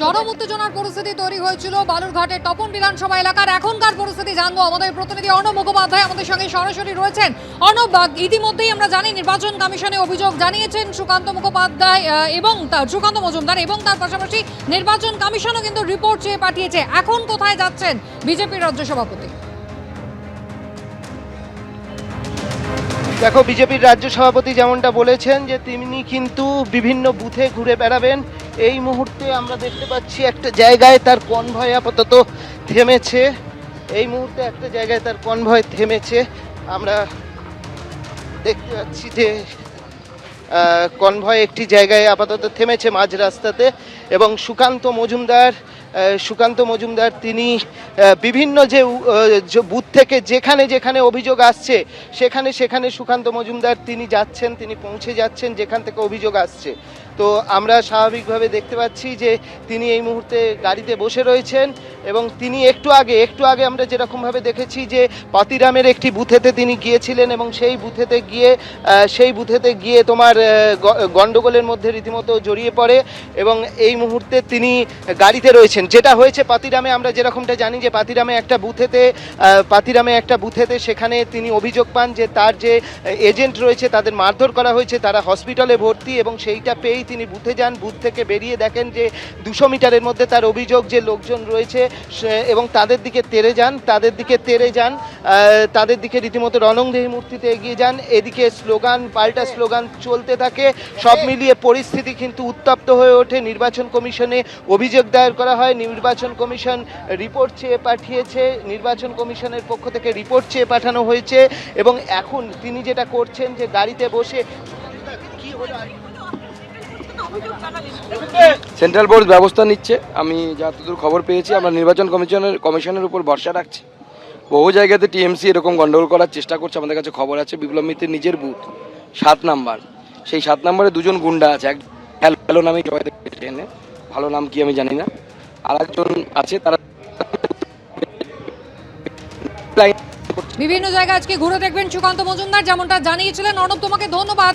চরম উত্তেজনার পরিস্থিতি তৈরি হয়েছিল বালুরঘাটের তপন বিধানসভা এলাকার। এখনকার পরিস্থিতি জানব। আমাদের প্রতিনিধি অর্ণব মুখোপাধ্যায় আমাদের সঙ্গে সরাসরি রয়েছেন। অর্ণব ইতিমধ্যেই আমরা জানি নির্বাচন কমিশনে অভিযোগ জানিয়েছেন সুকান্ত মুখোপাধ্যায় এবং তার সুকান্ত মজুমদার এবং তার পাশাপাশি নির্বাচন কমিশনও কিন্তু রিপোর্ট চেয়ে পাঠিয়েছে। এখন কোথায় যাচ্ছেন বিজেপির রাজ্য সভাপতি? দেখো, বিজেপির রাজ্য সভাপতি যেমনটা বলেছেন যে, তিনি কিন্তু বিভিন্ন বুথে ঘুরে বেড়াবেন। এই মুহূর্তে আমরা দেখতে পাচ্ছি একটা জায়গায় তার কনভয় আপাতত থেমেছে। এই মুহূর্তে একটা জায়গায় তার কনভয় থেমেছে। আমরা দেখতে পাচ্ছি যে কনভয় একটি জায়গায় আপাতত থেমেছে মাঝ রাস্তাতে এবং সুকান্ত মজুমদার সুকান্ত মজুমদার, তিনি বিভিন্ন যে বুথ থেকে যেখানে যেখানে অভিযোগ আসছে, সেখানে সেখানে সুকান্ত মজুমদার তিনি যাচ্ছেন, তিনি পৌঁছে যাচ্ছেন যেখান থেকে অভিযোগ আসছে। তো আমরা স্বাভাবিকভাবে দেখতে পাচ্ছি যে তিনি এই মুহূর্তে গাড়িতে বসে রয়েছেন। এবং তিনি একটু আগে একটু আগে আমরা যেরকমভাবে দেখেছি যে পাতিরামের একটি বুথেতে তিনি গিয়েছিলেন এবং সেই বুথেতে গিয়ে সেই বুথেতে গিয়ে তোমার আহ, গ- গন্ডগোলের মধ্যে রীতিমতো জড়িয়ে পড়ে এবং এই মুহূর্তে তিনি গাড়িতে রয়েছেন। যেটা হয়েছে পাতিরামে আমরা যেরকমটা জানি যে পাতিরামে একটা বুথেতে পাতিরামে একটা বুথেতে সেখানে তিনি অভিযোগ পান যে তার যে এজেন্ট রয়েছে তাদের মারধর করা হয়েছে তারা হসপিটালে ভর্তি এবং সেইটা পেয়েই তিনি বুথে যান। বুথ থেকে বেরিয়ে দেখেন যে দুশো মিটারের মধ্যে তার অভিযোগ যে লোকজন রয়েছে এবং তাদের দিকে তেরে যান, তাদের দিকে তেরে যান তাদের দিকে রীতিমতো রণংদেহী মূর্তিতে এগিয়ে যান। এদিকে স্লোগান, পাল্টা স্লোগান চলতে থাকে। সব মিলিয়ে পরিস্থিতি কিন্তু উত্তপ্ত হয়ে ওঠে। নির্বাচন কমিশনে অভিযোগ দায়ের করা হয়। নির্বাচন কমিশন রিপোর্ট চেয়ে পাঠিয়েছে। নির্বাচন কমিশনের পক্ষ থেকে রিপোর্ট চেয়ে পাঠানো হয়েছে। এবং এখন তিনি যেটা করছেন যে গাড়িতে বসে কি হলো? সেন্ট্রাল বোর্ড ব্যবস্থা নিচ্ছে। আমি যতদূর খবর পেয়েছি আমরা নির্বাচন কমিশনের কমিশনের উপর ভরসা রাখছি। বহু জায়গাতে টিএমসি এরকম গন্ডগোল করার চেষ্টা করছে আমাদের কাছে খবর আছে বিপ্লব মিত্রের নিজের বুথ সাত নাম্বার। সেই সাত নাম্বারে দুজন গুন্ডা আছে এক হ্যালো হ্যালো নামে এনে ভালো নাম কি আমি জানি না। আর একজন আছে তারা বিভিন্ন জায়গায় আজকে ঘুরে দেখবেন সুকান্ত মজুমদার যেমনটা জানিয়েছিলেন অর্ণব তোমাকে ধন্যবাদ।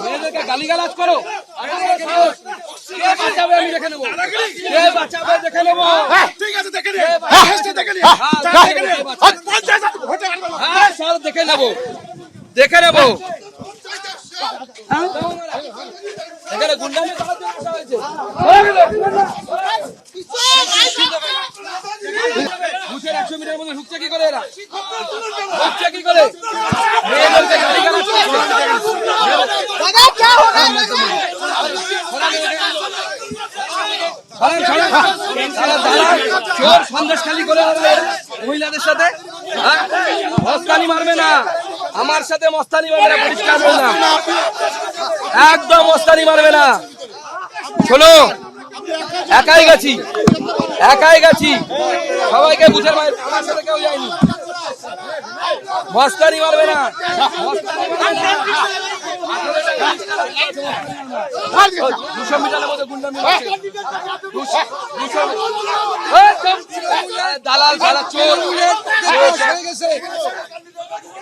মেয়েদেরকে গালিগালাজ করো। বাঁচাবে আমি দেখে নেব। কে বাঁচাবে দেখে নেব। ঠিক আছে দেখে হ্যাঁ, স্যার দেখে দেখে এখানে গুন্ডামি একশো মিটার মধ্যে ঢুকছে কি করে এরা? ঢুকছে কি করে মেয়েদেরকে গালিগালাজ করছে। ছাড়েন, ছাড়েন। তারা দালাল, চোর সন্দেশখালি করে মহিলাদের সাথে। হ্যাঁ? মস্তানি মারবে না। আমার সাথে মস্তানি মারবে না, পরিষ্কার বললাম। একদম মস্তানি মারবে না। শোনো, একাই গেছি। একাই গেছি। সবাইকে বুঝে মার আমার সাথে কেউ যায়নি। মস্তানি মারবে না। দুশো মিটারের মধ্যে গুন্ডামি দালাল চোর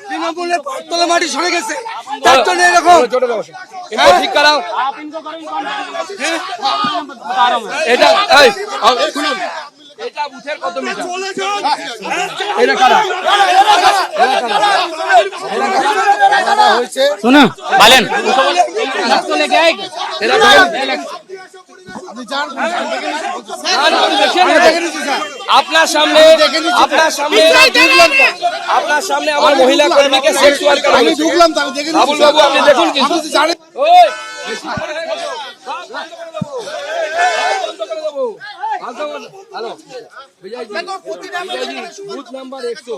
তৃণমূলের পাঁচতলা মাটি সরে গেছে। তার জন্য এরকম। ইनको ঠিক করাও। এটা এটা বুথের কত মিটার? এটা কারা? শোনো। বলেন। আপনার সামনে আপনার সামনে আপনার সামনে আমার মহিলা কর্মীকে সেক্স ওয়ার্কার আমি ঢুকলাম বাবু আপনি দেখুন কিন্তু ওই, বেশি করে হয়ে গেছে। সব বন্ধ করে দেবো। বন্ধ করে দেবো। আসো, হ্যালো বুথ নাম্বার একশো